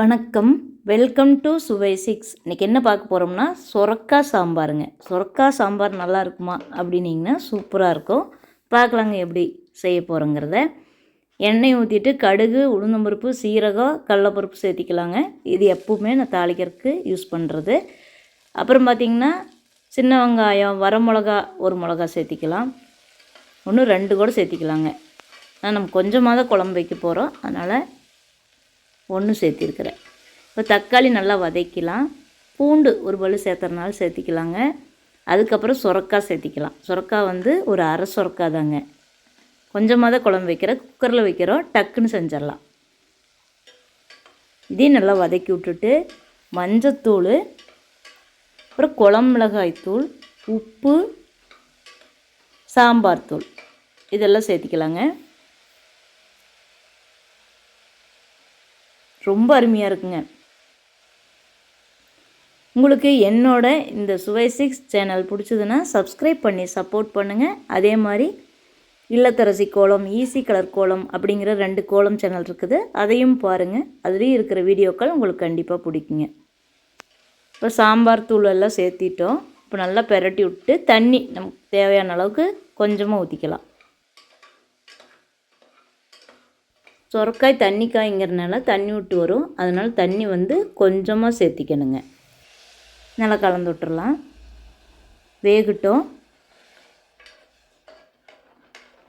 வணக்கம். Welcome to சுவை six இன்றைக்கி என்ன பார்க்க போகிறோம்னா சொரக்காய் சாம்பாருங்க. சுரக்கா சாம்பார் நல்லா இருக்குமா அப்படின்னீங்கன்னா சூப்பராக இருக்கும். பார்க்கலாங்க எப்படி செய்ய போகிறோங்கிறத எண்ணெய் ஊற்றிட்டு கடுகு உளுந்தம்பருப்பு சீரகம் கடலப்பருப்பு சேர்த்திக்கலாங்க. இது எப்பவுமே நான் தாளிக்கிறதுக்கு யூஸ் பண்ணுறது அப்புறம் பார்த்திங்கன்னா சின்ன வெங்காயம் வர மிளகா ஒரு மிளகா சேர்த்திக்கலாம். ஒன்று ரெண்டு கூட சேர்த்திக்கலாங்க. நான் நம்ம கொஞ்சமாக தான் குழம்பு வைக்க போகிறோம் அதனால் ஒன்று சேர்த்திருக்கிறேன் இப்போ தக்காளி நல்லா வதக்கலாம். பூண்டு ஒரு பல்லு சேர்த்துறனால சேர்த்திக்கலாங்க. அதுக்கப்புறம் சுரக்காய் சேர்த்திக்கலாம். சுரக்காய் வந்து ஒரு அரை சுரக்காய் தாங்க கொஞ்சமாக தான் குழம்பு வைக்கிறேன் குக்கரில் வைக்கிறோம் டக்குன்னு செஞ்சிடலாம். இதையும் நல்லா வதக்கி விட்டுட்டு மஞ்சத்தூள் அப்புறம் குழம்பு மிளகாய் தூள் உப்பு சாம்பார் தூள் இதெல்லாம் சேர்த்திக்கலாங்க. ரொம்ப அருமையாக இருக்குங்க. உங்களுக்கு என்னோட இந்த சுவை சிக்ஸ் சேனல் பிடிச்சதுன்னா சப்ஸ்கிரைப் பண்ணி சப்போர்ட் பண்ணுங்கள் அதே மாதிரி இல்லத்தரசி கோலம் ஈஸி கலர் கோலம் அப்படிங்கிற ரெண்டு கோலம் சேனல் இருக்குது. அதையும் பாருங்கள் அதுலேயும் இருக்கிற வீடியோக்கள் உங்களுக்கு கண்டிப்பாக பிடிக்குங்க. இப்போ சாம்பார் தூள் எல்லாம் சேர்த்திட்டோம். இப்போ நல்லா பெரட்டி விட்டு தண்ணி நமக்கு தேவையான அளவுக்கு கொஞ்சமாக ஊற்றிக்கலாம் சொரக்காய் தண்ணி காய்ங்கிறனால தண்ணி விட்டு வரும். அதனால் தண்ணி வந்து கொஞ்சமாக சேர்த்திக்கணுங்க. நல்லா கலந்து விட்டுறலாம். வேகட்டும்.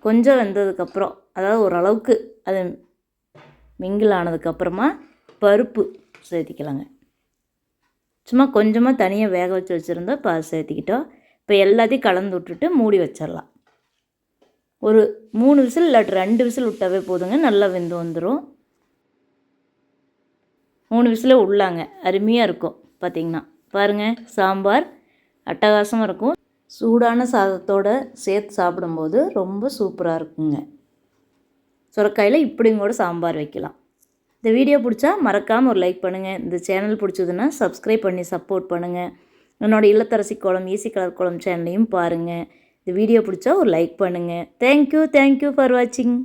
கொஞ்சம் வெந்ததுக்கப்புறம் அதாவது ஓரளவுக்கு அது மிங்கில் ஆனதுக்கப்புறமா பருப்பு சேர்த்திக்கலாங்க. சும்மா கொஞ்சமாக தனியாக வேக வச்சு வச்சுருந்தோம் இப்போ சேர்த்திக்கிட்டோம். இப்போ எல்லாத்தையும் கலந்து விட்டுட்டு மூடி வச்சிடலாம் ஒரு மூணு விசில் இல்லாட்டி ரெண்டு விசில் விட்டாவே போதுங்க நல்லா வெந்து வந்துடும் மூணு விசில் உள்ளாங்க அருமையாக இருக்கும் பார்த்திங்கன்னா பாருங்கள் சாம்பார் அட்டகாசமாக இருக்கும். சூடான சாதத்தோடு சேர்த்து சாப்பிடும்போது ரொம்ப சூப்பராக இருக்குங்க. சுரக்காயில் இப்படியும் கூட சாம்பார் வைக்கலாம். இந்த வீடியோ பிடிச்சா மறக்காமல் ஒரு லைக் பண்ணுங்கள் இந்த சேனல் பிடிச்சதுன்னா சப்ஸ்கிரைப் பண்ணி சப்போர்ட் பண்ணுங்கள் என்னோடய இல்லத்தரசி கோலம் ஈசி கலர் கோலம் சேனலையும் பாருங்கள் இந்த வீடியோ பிடிச்சா ஒரு லைக் பண்ணுங்கள் தேங்க்யூ தேங்க்யூ ஃபார் வாட்சிங்